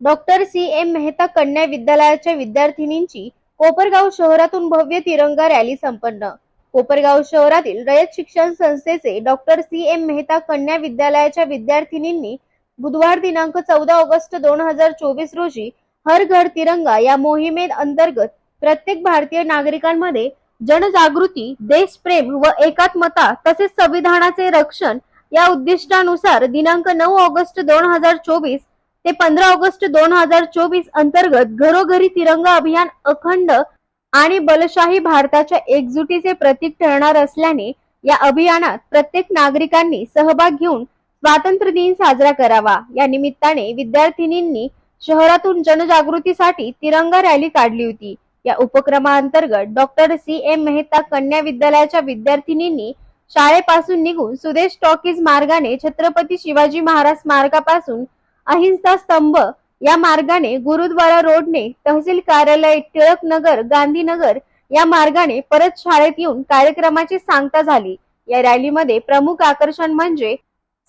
Doctor C M Mehta कन्या विद्यालयाच्या विद्यार्थिनींची कोपरगाव शहरातून भव्य तिरंगा रॅली संपन्न. कोपरगाव शहरातील रयत शिक्षण संस्थेचे डॉक्टर सी एम मेहता कन्या विद्यालयाच्या विद्यार्थिनींनी बुधवार दिनांक चौदा ऑगस्ट दोन हजार चोवीस रोजी हर घर तिरंगा या मोहिमेत अंतर्गत प्रत्येक भारतीय नागरिकांमध्ये जनजागृती देशप्रेम व एकात्मता तसेच संविधानाचे रक्षण या उद्दिष्टानुसार दिनांक नऊ ऑगस्ट दोन हजार चोवीस ते पंधरा ऑगस्ट दोन हजार चोवीस अंतर्गत घरोघरी तिरंगा अभियान अखंड आणि बलशाही भारताच्या एकजुटीचे प्रतीक ठरणार असल्याने या अभियानात प्रत्येक नागरिकांनी सहभाग घेऊन स्वातंत्र्य दिन साजरा करावा. या निमित्ताने विद्यार्थिनींनी शहरातून जनजागृतीसाठी तिरंगा रॅली काढली होती. या उपक्रमाअंतर्गत डॉक्टर सी एम मेहता कन्या विद्यालयाच्या विद्यार्थिनींनी शाळेपासून निघून सुदेश टॉकीज मार्गाने छत्रपती शिवाजी महाराज स्मारकापासून अहिंसा स्तंभ या मार्गाने गुरुद्वारा रोडने तहसील कार्यालय टिळक नगर गांधीनगर या मार्गाने परत शाळेत येऊन कार्यक्रमाची सांगता झाली. या रॅलीमध्ये प्रमुख आकर्षण म्हणजे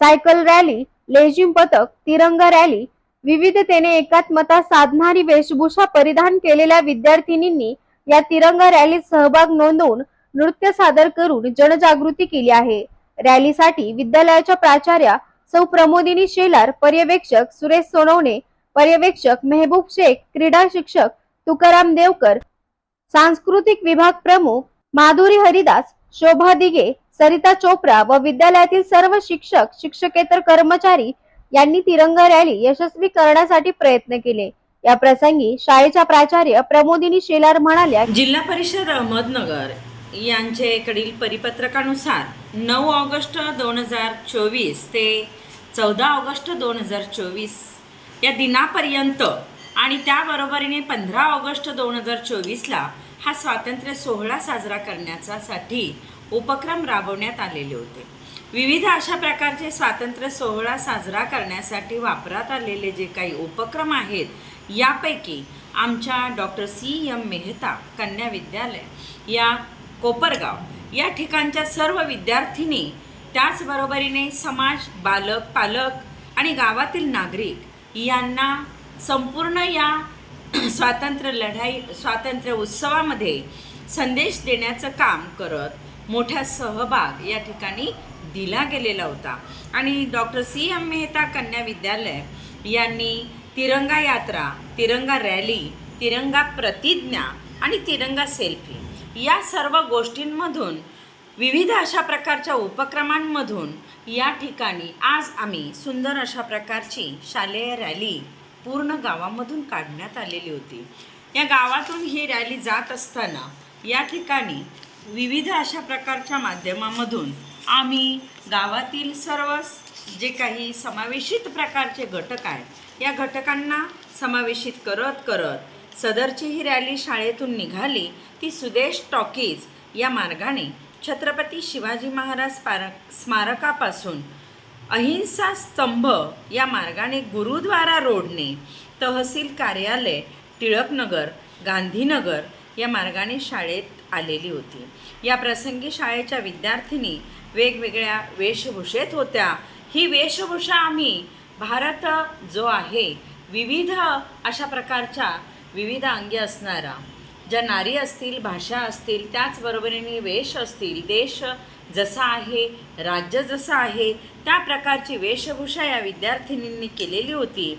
सायकल रॅली लेझिम पथक तिरंगा रॅली विविधतेने एकात्मता साधणारी वेशभूषा परिधान केलेल्या विद्यार्थिनींनी या तिरंगा रॅलीत सहभाग नोंदवून नृत्य सादर करून जनजागृती केली आहे. रॅलीसाठी विद्यालयाच्या प्राचार्या सौ प्रमोदिनी शेलार पर्यवेक्षक सुरेश सोनवणे पर्यवेक्षक मेहबूब शेख क्रीडा शिक्षक तुकाराम देवकर सांस्कृतिक विभाग प्रमुख माधुरी हरिदास शोभा दिगे सरिता चोप्रा व विद्यालयातील सर्व शिक्षक शिक्षकेतर कर्मचारी यांनी तिरंगा रॅली यशस्वी करण्यासाठी प्रयत्न केले. या प्रसंगी शाळेच्या प्राचार्य प्रमोदिनी शेलार म्हणाल्या जिल्हा परिषद अहमदनगर यांचेकडील परिपत्रकानुसार नऊ ऑगस्ट दोन हजार चोवीस ते चौदा ऑगस्ट दोन हजार चोवीस या दिनापर्यंत आणि त्याबरोबरीने पंधरा ऑगस्ट दोन हजार चोवीसला हा स्वातंत्र्य सोहळा साजरा करण्यासाठी उपक्रम राबवण्यात आलेले होते. विविध अशा प्रकारचे स्वातंत्र्य सोहळा साजरा करण्यासाठी वापरात आलेले जे काही उपक्रम आहेत यापैकी आमच्या डॉक्टर सी एम मेहता कन्या विद्यालय या कोपरगाव. या ठिकाणच्या सर्व विद्यार्थिनी त्याचबरोबरीने समाज बालक पालक आणि गावातील नागरिक यांना संपूर्ण या स्वातंत्र्य लढाई स्वातंत्र्य उत्सवामध्ये संदेश देण्याचं काम करत मोठा सहभाग या ठिकाणी दिला गेलेला होता. आणि डॉक्टर सी एम मेहता कन्या विद्यालय यांनी तिरंगा यात्रा तिरंगा रॅली तिरंगा प्रतिज्ञा आणि तिरंगा सेल्फी या सर्व गोष्टींमधून विविध अशा प्रकारच्या उपक्रमांमधून या ठिकाणी आज आम्ही सुंदर अशा प्रकारची शालेय रॅली पूर्ण गावामधून काढण्यात आलेली होती. या गावातून ही रॅली जात असताना या ठिकाणी विविध अशा प्रकारच्या माध्यमामधून आम्ही गावातील सर्व जे काही समावेशित प्रकारचे घटक आहेत या घटकांना समावेशित करत करत सदरची ही रॅली शाळेतून निघाली ती सुदेश टॉकीज या मार्गाने. छत्रपती शिवाजी महाराज स्मारक स्मारकापासून अहिंसा स्तंभ या मार्गाने गुरुद्वारा रोडने. तहसील कार्यालय टिळकनगर गांधीनगर या मार्गाने शाळेत आलेली होती. या प्रसंगी शाळेच्या विद्यार्थिनी वेगवेगळ्या वेशभूषेत होत्या. ही वेशभूषा आम्ही भारत जो आहे विविध अशा प्रकारच्या विविध अंगी असणारा. ज्या नारी असतील भाषा असतील त्याचबरोबरीने वेश असतील. देश जसा आहे राज्य जसं आहे त्या प्रकारची वेशभूषा या विद्यार्थिनींनी केलेली होती.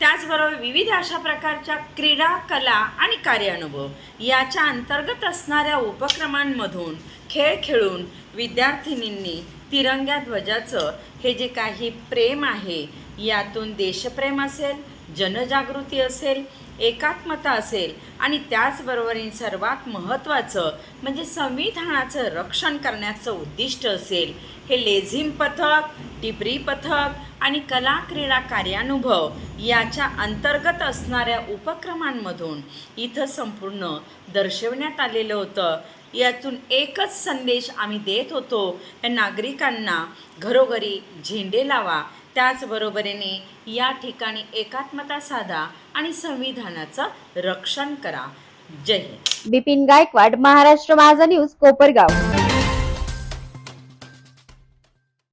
त्याचबरोबर विविध अशा प्रकारच्या क्रीडा कला आणि कार्यानुभव याच्या अंतर्गत असणाऱ्या उपक्रमांमधून खेळ खेळून विद्यार्थिनींनी तिरंग्या ध्वजाचं हे जे काही प्रेम आहे यातून देशप्रेम असेल जनजागृती असेल एकात्मता असेल आणि त्याचबरोबरीने सर्वात महत्त्वाचं म्हणजे संविधानाचं रक्षण करण्याचं उद्दिष्ट असेल. हे लेझिम पथक टिपरी पथक आणि कला क्रीडा कार्यानुभव याच्या अंतर्गत असणाऱ्या उपक्रमांमधून इथं संपूर्ण दर्शवण्यात आलेलं होतं. यातून एकच संदेश आम्ही देत होतो. या नागरिकांना घरोघरी झेंडे लावा त्याचबरोबरीने या ठिकाणी एकात्मता साधा आणि संविधानाचं रक्षण करा. जय हिंद. बिपिन गायकवाड महाराष्ट्र माझा न्यूज कोपरगाव.